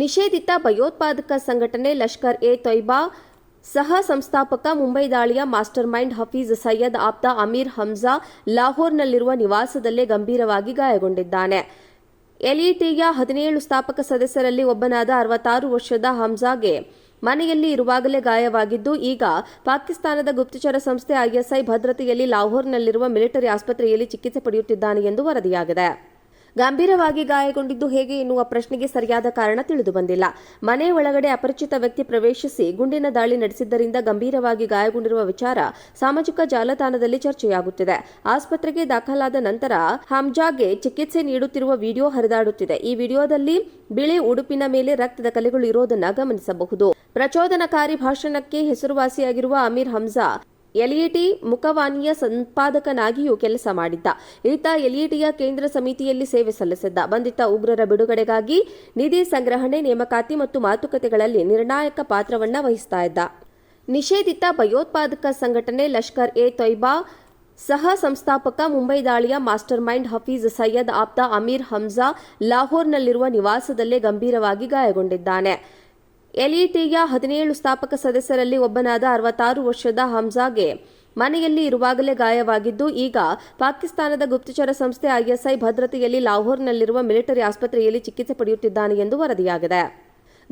ನಿಷೇಧಿತ ಭಯೋತ್ಪಾದಕ ಸಂಘಟನೆ ಲಷ್ಕರ್ ಎ ತೊಯ್ಬಾ ಸಹ ಸಂಸ್ಥಾಪಕ ಮುಂಬೈ ದಾಳಿಯ ಮಾಸ್ಟರ್ ಮೈಂಡ್ ಹಫೀಜ್ ಸೈಯದ್ ಆಪ್ತ ಅಮೀರ್ ಹಮ್ಜಾ ಲಾಹೋರ್ನಲ್ಲಿರುವ ನಿವಾಸದಲ್ಲೇ ಗಂಭೀರವಾಗಿ ಗಾಯಗೊಂಡಿದ್ದಾನೆ. ಎಲ್ಇಟಿಯ ಹದಿನೇಳು ಸ್ಥಾಪಕ ಸದಸ್ಯರಲ್ಲಿ ಒಬ್ಬನಾದ ಅರವತ್ತಾರು ವರ್ಷದ ಹಮ್ಜಾಗೆ ಮನೆಯಲ್ಲಿ ಇರುವಾಗಲೇ ಗಾಯವಾಗಿದ್ದು, ಈಗ ಪಾಕಿಸ್ತಾನದ ಗುಪ್ತಚರ ಸಂಸ್ಥೆ ಐಎಸ್ಐ ಭದ್ರತೆಯಲ್ಲಿ ಲಾಹೋರ್ನಲ್ಲಿರುವ ಮಿಲಿಟರಿ ಆಸ್ಪತ್ರೆಯಲ್ಲಿ ಚಿಕಿತ್ಸೆ ಪಡೆಯುತ್ತಿದ್ದಾನೆ ಎಂದು ವರದಿಯಾಗಿದೆ. ಗಂಭೀರವಾಗಿ ಗಾಯಗೊಂಡಿದ್ದು ಹೇಗೆ ಎನ್ನುವ ಪ್ರಶ್ನೆಗೆ ಸರಿಯಾದ ಕಾರಣ ತಿಳಿದು ಬಂದಿಲ್ಲ. ಮನೆ ಒಳಗಡೆ ಅಪರಿಚಿತ ವ್ಯಕ್ತಿ ಪ್ರವೇಶಿಸಿ ಗುಂಡಿನ ದಾಳಿ ನಡೆಸಿದ್ದರಿಂದ ಗಂಭೀರವಾಗಿ ಗಾಯಗೊಂಡಿರುವ ವಿಚಾರ ಸಾಮಾಜಿಕ ಜಾಲತಾಣದಲ್ಲಿ ಚರ್ಚೆಯಾಗುತ್ತಿದೆ. ಆಸ್ಪತ್ರೆಗೆ ದಾಖಲಾದ ನಂತರ ಹಮ್ಜಾಗೆ ಚಿಕಿತ್ಸೆ ನೀಡುತ್ತಿರುವ ವಿಡಿಯೋ ಹರಿದಾಡುತ್ತಿದೆ. ಈ ವಿಡಿಯೋದಲ್ಲಿ ಬಿಳಿ ಉಡುಪಿನ ಮೇಲೆ ರಕ್ತದ ಕಲೆಗಳು ಇರೋದನ್ನ ಗಮನಿಸಬಹುದು. ಪ್ರಚೋದನಕಾರಿ ಭಾಷಣಕ್ಕೆ ಹೆಸರುವಾಸಿಯಾಗಿರುವ ಅಮೀರ್ ಹಮ್ಜಾ ಎಲ್ಇಟಿ ಮುಖವಾಣಿಯ ಸಂಪಾದಕನಾಗಿಯೂ ಕೆಲಸ ಮಾಡಿದ್ದ. ಈತ ಎಲ್ಇಟಿಯ ಕೇಂದ್ರ ಸಮಿತಿಯಲ್ಲಿ ಸೇವೆ ಸಲ್ಲಿಸಿದ್ದ. ಬಂಧಿತ ಉಗ್ರರ ಬಿಡುಗಡೆಗಾಗಿ ನಿಧಿ ಸಂಗ್ರಹಣೆ, ನೇಮಕಾತಿ ಮತ್ತು ಮಾತುಕತೆಗಳಲ್ಲಿ ನಿರ್ಣಾಯಕ ಪಾತ್ರವನ್ನ ವಹಿಸ್ತಾ ಇದ್ದ. ನಿಷೇಧಿತ ಭಯೋತ್ಪಾದಕ ಸಂಘಟನೆ ಲಷ್ಕರ್ ಎ ತೊಯ್ಬಾ, ಸಹ ಸಂಸ್ಥಾಪಕ ಮುಂಬೈ ದಾಳಿಯ ಮಾಸ್ಟರ್ ಮೈಂಡ್ ಹಫೀಜ್ ಸೈಯದ್ ಆಪ್ತ ಅಮೀರ್ ಹಮ್ಜಾ ಲಾಹೋರ್ನಲ್ಲಿರುವ ನಿವಾಸದಲ್ಲೇ ಗಂಭೀರವಾಗಿ ಗಾಯಗೊಂಡಿದ್ದಾನೆ. ಎಲ್ಇಟಿಯ ಹದಿನೇಳು ಸ್ಥಾಪಕ ಸದಸ್ಯರಲ್ಲಿ ಒಬ್ಬನಾದ ಅರವತ್ತಾರು ವರ್ಷದ ಹಮ್ಜಾಗೆ ಮನೆಯಲ್ಲಿ ಇರುವಾಗಲೇ ಗಾಯವಾಗಿದ್ದು, ಈಗ ಪಾಕಿಸ್ತಾನದ ಗುಪ್ತಚರ ಸಂಸ್ಥೆ ಐಎಸ್ಐ ಭದ್ರತೆಯಲ್ಲಿ ಲಾಹೋರ್ನಲ್ಲಿರುವ ಮಿಲಿಟರಿ ಆಸ್ಪತ್ರೆಯಲ್ಲಿ ಚಿಕಿತ್ಸೆ ಪಡೆಯುತ್ತಿದ್ದಾನೆ ಎಂದು ವರದಿಯಾಗಿದೆ.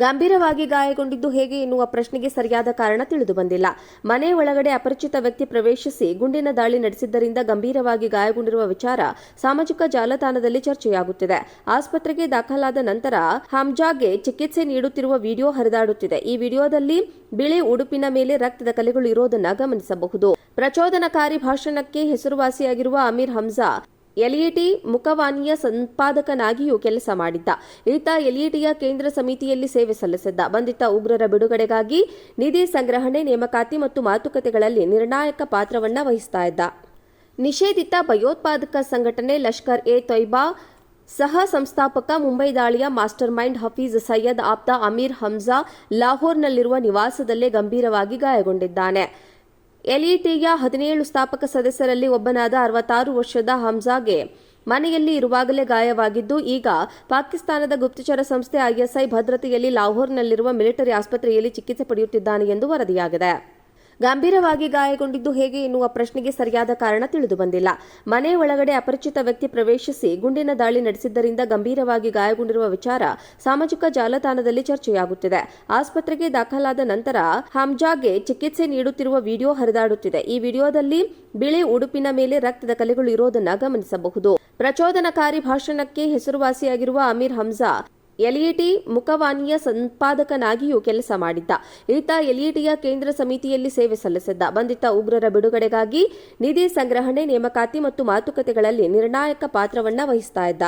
ಗಂಭೀರವಾಗಿ ಗಾಯಗೊಂಡಿದ್ದು ಹೇಗೆ ಎನ್ನುವ ಪ್ರಶ್ನೆಗೆ ಸರಿಯಾದ ಕಾರಣ ತಿಳಿದು ಬಂದಿಲ್ಲ. ಮನೆ ಒಳಗಡೆ ಅಪರಿಚಿತ ವ್ಯಕ್ತಿ ಪ್ರವೇಶಿಸಿ ಗುಂಡಿನ ದಾಳಿ ನಡೆಸಿದ್ದರಿಂದ ಗಂಭೀರವಾಗಿ ಗಾಯಗೊಂಡಿರುವ ವಿಚಾರ ಸಾಮಾಜಿಕ ಜಾಲತಾಣದಲ್ಲಿ ಚರ್ಚೆಯಾಗುತ್ತಿದೆ. ಆಸ್ಪತ್ರೆಗೆ ದಾಖಲಾದ ನಂತರ ಹಮ್ಜಾಗೆ ಚಿಕಿತ್ಸೆ ನೀಡುತ್ತಿರುವ ವಿಡಿಯೋ ಹರಿದಾಡುತ್ತಿದೆ. ಈ ವಿಡಿಯೋದಲ್ಲಿ ಬಿಳಿ ಉಡುಪಿನ ಮೇಲೆ ರಕ್ತದ ಕಲೆಗಳು ಇರೋದನ್ನ ಗಮನಿಸಬಹುದು. ಪ್ರಚೋದನಕಾರಿ ಭಾಷಣಕ್ಕೆ ಹೆಸರುವಾಸಿಯಾಗಿರುವ ಅಮೀರ್ ಹಮ್ಜಾ ಎಲ್ಇಟಿ ಮುಖವಾಣಿಯ ಸಂಪಾದಕನಾಗಿಯೂ ಕೆಲಸ ಮಾಡಿದ್ದ. ಈತ ಎಲ್ಇಟಿಯ ಕೇಂದ್ರ ಸಮಿತಿಯಲ್ಲಿ ಸೇವೆ ಸಲ್ಲಿಸಿದ್ದ. ಬಂಧಿತ ಉಗ್ರರ ಬಿಡುಗಡೆಗಾಗಿ ನಿಧಿ ಸಂಗ್ರಹಣೆ, ನೇಮಕಾತಿ ಮತ್ತು ಮಾತುಕತೆಗಳಲ್ಲಿ ನಿರ್ಣಾಯಕ ಪಾತ್ರವನ್ನ ವಹಿಸ್ತಾ ಇದ್ದ. ನಿಷೇಧಿತ ಭಯೋತ್ಪಾದಕ ಸಂಘಟನೆ ಲಷ್ಕರ್ ಎ ತೊಯ್ಬಾ ಸಹ ಸಂಸ್ಥಾಪಕ ಮುಂಬೈ ದಾಳಿಯ ಮಾಸ್ಟರ್ ಮೈಂಡ್ ಹಫೀಜ್ ಸೈಯದ್ ಆಪ್ತ ಅಮೀರ್ ಹಮ್ಜಾ ಲಾಹೋರ್ನಲ್ಲಿರುವ ನಿವಾಸದಲ್ಲೇ ಗಂಭೀರವಾಗಿ ಗಾಯಗೊಂಡಿದ್ದಾನೆ. ಎಲ್ಇಟಿಯ ಹದಿನೇಳು ಸ್ಥಾಪಕ ಸದಸ್ಯರಲ್ಲಿ ಒಬ್ಬನಾದ ಅರವತ್ತಾರು ವರ್ಷದ ಹಮ್ಜಾಗೆ ಮನೆಯಲ್ಲಿ ಇರುವಾಗಲೇ ಗಾಯವಾಗಿದ್ದು, ಈಗ ಪಾಕಿಸ್ತಾನದ ಗುಪ್ತಚರ ಸಂಸ್ಥೆ ಐಎಸ್ಐ ಭದ್ರತೆಯಲ್ಲಿ ಲಾಹೋರ್ನಲ್ಲಿರುವ ಮಿಲಿಟರಿ ಆಸ್ಪತ್ರೆಯಲ್ಲಿ ಚಿಕಿತ್ಸೆ ಪಡೆಯುತ್ತಿದ್ದಾನೆ ಎಂದು ವರದಿಯಾಗಿದೆ. ಗಂಭೀರವಾಗಿ ಗಾಯಗೊಂಡಿದ್ದು ಹೇಗೆ ಎನ್ನುವ ಪ್ರಶ್ನೆಗೆ ಸರಿಯಾದ ಕಾರಣ ತಿಳಿದು ಬಂದಿಲ್ಲ. ಮನೆ ಒಳಗಡೆ ಅಪರಿಚಿತ ವ್ಯಕ್ತಿ ಪ್ರವೇಶಿಸಿ ಗುಂಡಿನ ದಾಳಿ ನಡೆಸಿದ್ದರಿಂದ ಗಂಭೀರವಾಗಿ ಗಾಯಗೊಂಡಿರುವ ವಿಚಾರ ಸಾಮಾಜಿಕ ಜಾಲತಾಣದಲ್ಲಿ ಚರ್ಚೆಯಾಗುತ್ತಿದೆ. ಆಸ್ಪತ್ರೆಗೆ ದಾಖಲಾದ ನಂತರ ಹಮ್ಜಾಗೆ ಚಿಕಿತ್ಸೆ ನೀಡುತ್ತಿರುವ ವಿಡಿಯೋ ಹರಿದಾಡುತ್ತಿದೆ. ಈ ವಿಡಿಯೋದಲ್ಲಿ ಬಿಳಿ ಉಡುಪಿನ ಮೇಲೆ ರಕ್ತದ ಕಲೆಗಳು ಇರೋದನ್ನ ಗಮನಿಸಬಹುದು. ಪ್ರಚೋದನಕಾರಿ ಭಾಷಣಕ್ಕೆ ಹೆಸರುವಾಸಿಯಾಗಿರುವ ಅಮೀರ್ ಹಮ್ಜಾ ಎಲ್ಇಟಿ ಮುಖವಾಣಿಯ ಸಂಪಾದಕನಾಗಿಯೂ ಕೆಲಸ ಮಾಡಿದ್ದ. ಈತ ಎಲ್ಇಟಿಯ ಕೇಂದ್ರ ಸಮಿತಿಯಲ್ಲಿ ಸೇವೆ ಸಲ್ಲಿಸಿದ್ದ. ಬಂಧಿತ ಉಗ್ರರ ಬಿಡುಗಡೆಗಾಗಿ ನಿಧಿ ಸಂಗ್ರಹಣೆ, ನೇಮಕಾತಿ ಮತ್ತು ಮಾತುಕತೆಗಳಲ್ಲಿ ನಿರ್ಣಾಯಕ ಪಾತ್ರವನ್ನ ವಹಿಸ್ತಾ ಇದ್ದ.